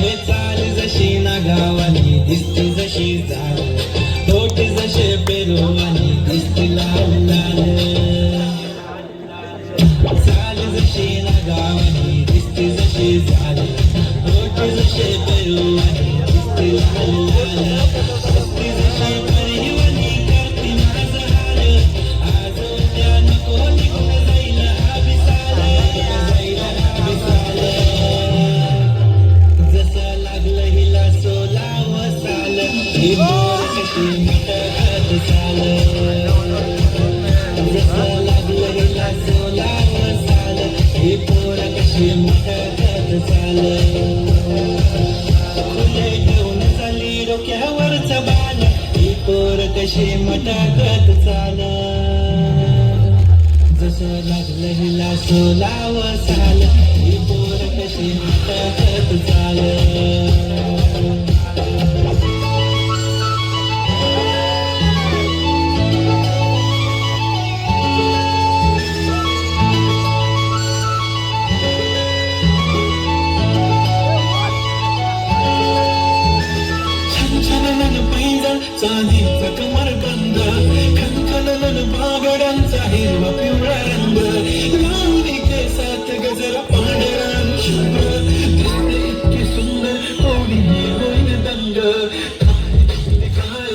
हे चाल जशी नागावानी दिसते जशी झाड तोट जसे पेरू दिसते लाल लाल. चाल जशी नागावानी दिसते जशी झाड तोट जसे कशी मिटकत चाल जसं लागलं हिला सोलाव साल चाल चाली ही पोर कशी मटकत चांदीच कमरबंद कंकलन बागड्यांचा हिरवा पिवळा रंग लावणी केसात गजर पांढरा शुभ इतकी सुंदर कोणी होईन दंग काय